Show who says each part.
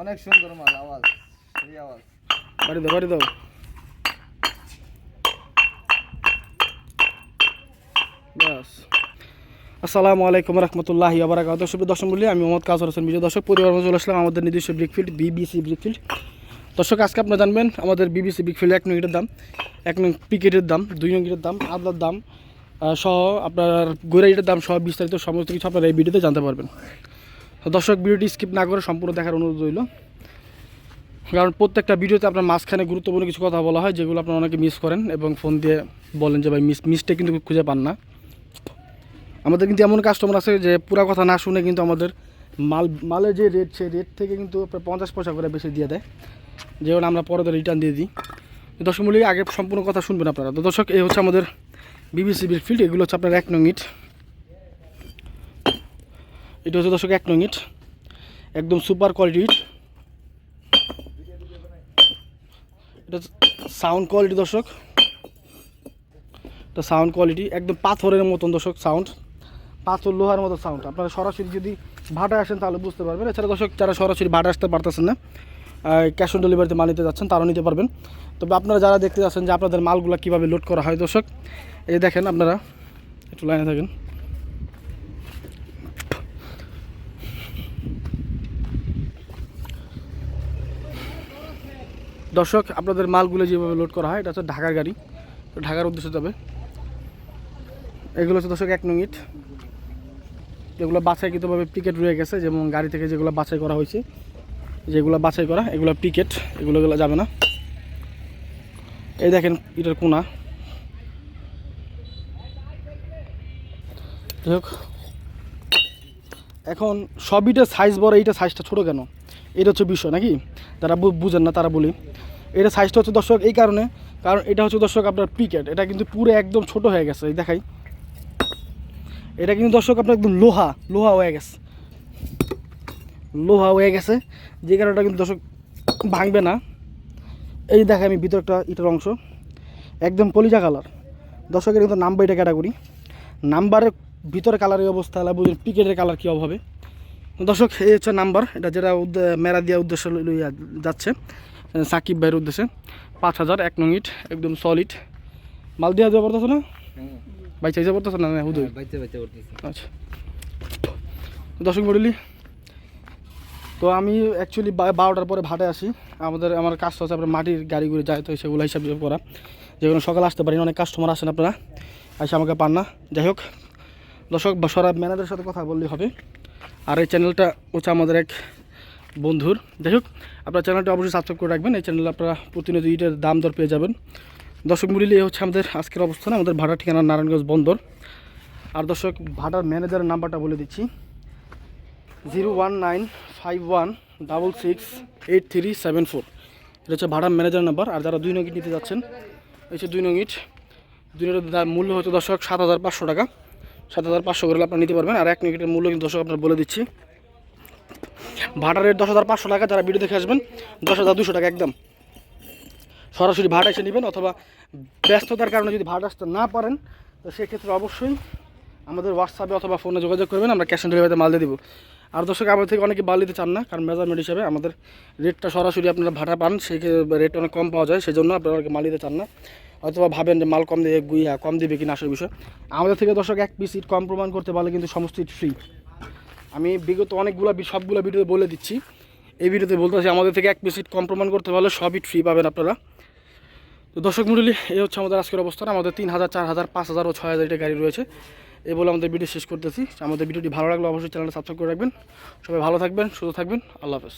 Speaker 1: অনেক সুন্দর মাল, আওয়াজ, সেই আওয়াজ।
Speaker 2: বাড়ি দাও বাড়ি দাও। ব্যাস আসসালামু আলাইকুম রহমতুল্লাহি আবরাকাত দর্শক দর্শক বলি আমি মোহাম্মদ কাজর হোসেন বিজয়। দর্শক পরিবার চলে আসলাম আমাদের নিজস্ব ব্রিকফিল্ড, বিবিসি ব্রিকফিল্ড। দর্শক, আজকে আপনারা জানবেন, আমাদের বিবিসি ব্রিকফিল্ড এক নঙ্গিটের দাম, এক নং পিকেটের দাম, দুই নঙ্গিটের দাম, আদলার দাম সহ আপনার গোড়াইটের দাম সহ বিস্তারিত সমস্ত কিছু আপনারা এই ভিডিওতে জানতে পারবেন। দর্শক, ভিডিওটি স্কিপ না করে সম্পূর্ণ দেখার অনুরোধ রইল। কারণ প্রত্যেকটা ভিডিওতে আপনার মাঝখানে গুরুত্বপূর্ণ কিছু কথা বলা হয়, যেগুলো আপনারা অনেকে মিস করেন এবং ফোন দিয়ে বলেন যে, ভাই মিস মিসটা কিন্তু খুঁজে পান না। আমাদের কিন্তু এমন কাস্টমার আছে যে, পুরা কথা না শুনে কিন্তু আমাদের মাল মালের যে রেট সেই রেট থেকে কিন্তু পঞ্চাশ পয়সা করে বেশি দিয়ে দেয়। যেগুলো আমরা পরে রিটার্ন দিয়ে দিই। দর্শক, মূল্যে আগে সম্পূর্ণ কথা শুনবেন আপনারা। তো দর্শক, এই হচ্ছে আমাদের বিবিসি বিল ফিল্ড এগুলো হচ্ছে আপনার এক নং ইট। এটা হচ্ছে দর্শক এক নং ইট। একদম সুপার কোয়ালিটির এটা সাউন্ড কোয়ালিটি দর্শক। এটা সাউন্ড কোয়ালিটি একদম পাথরের মতন দর্শক সাউন্ড পাথর লোহার মতো সাউন্ড আপনারা সরাসরি যদি ভাটা আসেন তাহলে বুঝতে পারবেন। এছাড়া দর্শক, যারা সরাসরি ভাটা আসতে পারতেছেন না ক্যাশ অন ডেলিভারিতে মাল নিতে যাচ্ছেন, তারাও নিতে পারবেন। তবে আপনারা যারা দেখতে যাচ্ছেন যে আপনাদের মালগুলো কীভাবে লোড করা হয় দর্শক, এই দেখেন আপনারা, একটু লাইনে থাকেন। দর্শক, আপনাদের মালগুলো যেভাবে লোড করা হয়, এটা হচ্ছে ঢাকার গাড়ি। ঢাকার উদ্দেশ্যে যাবে। এগুলো হচ্ছে দর্শক, এক মিনিট যেগুলো বাছাইকৃতভাবে টিকিট রয়ে গেছে, যেমন গাড়ি থেকে যেগুলো বাছাই করা হয়েছে। যেগুলো বাছাই করা, এগুলো টিকিট এগুলো এগুলো যাবে না। এই দেখেন এটার কোনা। যাই হোক, এখন সবইটা সাইজ বড়, এইটা সাইজটা ছোটো কেন? এটা হচ্ছে বিষয়, নাকি? তারা বুঝেন না, তারা বলি। এটা সাইজটা হচ্ছে দর্শক এই কারণে, কারণ এটা হচ্ছে দর্শক আপনার পিকেট এটা কিন্তু পুরো একদম ছোট হয়ে গেছে, এই দেখাই। এটা কিন্তু দর্শক আপনার একদম লোহা লোহা হয়ে গেছে। লোহা হয়ে গেছে, যে কারণে এটা কিন্তু দর্শক ভাঙবে না। এই দেখে আমি ভিতরটা ইটার অংশ। একদম কলিজা কালার। দর্শকের কিন্তু নাম্বার এটা ক্যাটাগরি নাম্বারের ভিতরে কালারের অবস্থা হলে বুঝুন পিকেটের কালার কী হবে দর্শক এই হচ্ছে নাম্বার। এটা যেটা মেরা দেওয়া উদ্দেশ্য লইয়া যাচ্ছে সাকিব ভাইয়ের উদ্দেশ্যে। পাঁচ হাজার এক নং ইট একদম সলিড মাল দেওয়া যাওয়া পড়তেছে না? ভাই চাইছে পড়তেছে না? না হুদুই আচ্ছা। দর্শক মন্ডলী তো আমি অ্যাকচুয়ালি বারোটার পরে ভাটে আসি। আমাদের আমার কাজটা হচ্ছে আপনার মাটির গাড়িগুলো যায় তো সেগুলো হিসাব করা। যেগুলো সকালে আসতে পারি অনেক কাস্টমার আসেন আপনারা। এসে আমাকে পান না। যাই হোক দর্শক সরা ম্যানেজারের সাথে কথা বললেই হবে। আর এই চ্যানেলটা হচ্ছে আমাদের এক বন্ধুর। যাই হোক, আপনার চ্যানেলটা অবশ্যই সাবস্ক্রাইব করে রাখবেন। এই চ্যানেলে আপনারা প্রতিনিয়ত ইটের দাম দর পেয়ে যাবেন। দর্শক মূল্য হচ্ছে আমাদের আজকের অবস্থান। আমাদের ভাড়া ঠিকানা নারায়ণগঞ্জ বন্দর। আর দর্শক ভাটার ম্যানেজারের নাম্বারটা বলে দিচ্ছি। Zero one nine five one double six eight three seven four. এটা হচ্ছে ভাড়ার ম্যানেজার নাম্বার। আর যারা দুই নঙ্গিট নিতে যাচ্ছেন, এই হচ্ছে দুই নঙ্গিট দুই মূল্য হচ্ছে দর্শক সাত হাজার পাঁচশো টাকা। সাত হাজার পাঁচশো করে আপনারা নিতে পারবেন। আর এক মিনিটের মূল্য কিন্তু দর্শক আপনার বলে দিচ্ছি। ভাড়ার রেট দশ হাজার পাঁচশো টাকা, যারা ভিডিও দেখে আসবেন, দশ হাজার দুশো টাকা একদম। সরাসরি ভাড়া এসে নেবেন অথবা ব্যস্ততার কারণে যদি ভাড়া আসতে না পারেন, তো সেক্ষেত্রে অবশ্যই আমাদের হোয়াটসঅ্যাপে অথবা ফোনে যোগাযোগ করবেন, আমরা ক্যাশ অন ডেলিভারিতে মাল দিয়ে দেবো। আর দর্শক আমাদের থেকে অনেকে মাল দিতে চান না, কারণ মেজারমেন্ট হিসাবে আমাদের রেটটা সরাসরি আপনারা ভাড়া পান, সেই রেট অনেক কম পাওয়া যায় সেই জন্য আপনারা মাল দিতে চান না। অথবা ভাবেন যে মাল কম দিয়ে গুইয়া কম দিবে কিনা আসল বিষয়। আমাদের থেকে দর্শক, এক পিস ইট কম প্রমাণ করতে পারলে কিন্তু সমস্ত ইট ফ্রি আমি বিগত অনেকগুলো সবগুলো ভিডিও বলে দিচ্ছি। এই ভিডিওতে বলতে চাচ্ছি, আমাদের থেকে এক পিস ইট কম প্রমাণ করতে পারলে সব ইট ফ্রি পাবেন আপনারা। তো দর্শক মন্ডলী, এই হচ্ছে আমাদের আজকের অবস্থান। আমাদের তিন হাজার, চার হাজার, পাঁচ হাজার ও ছয় হাজার গাড়ি রয়েছে। এই বলে আমাদের ভিডিও শেষ করতেছি। আমাদের ভিডিওটি ভালো লাগলে অবশ্যই চ্যানেলটা সাবস্ক্রাইব করে রাখবেন। সবাই ভালো থাকবেন, সুস্থ থাকবেন। আল্লাহ হাফেজ।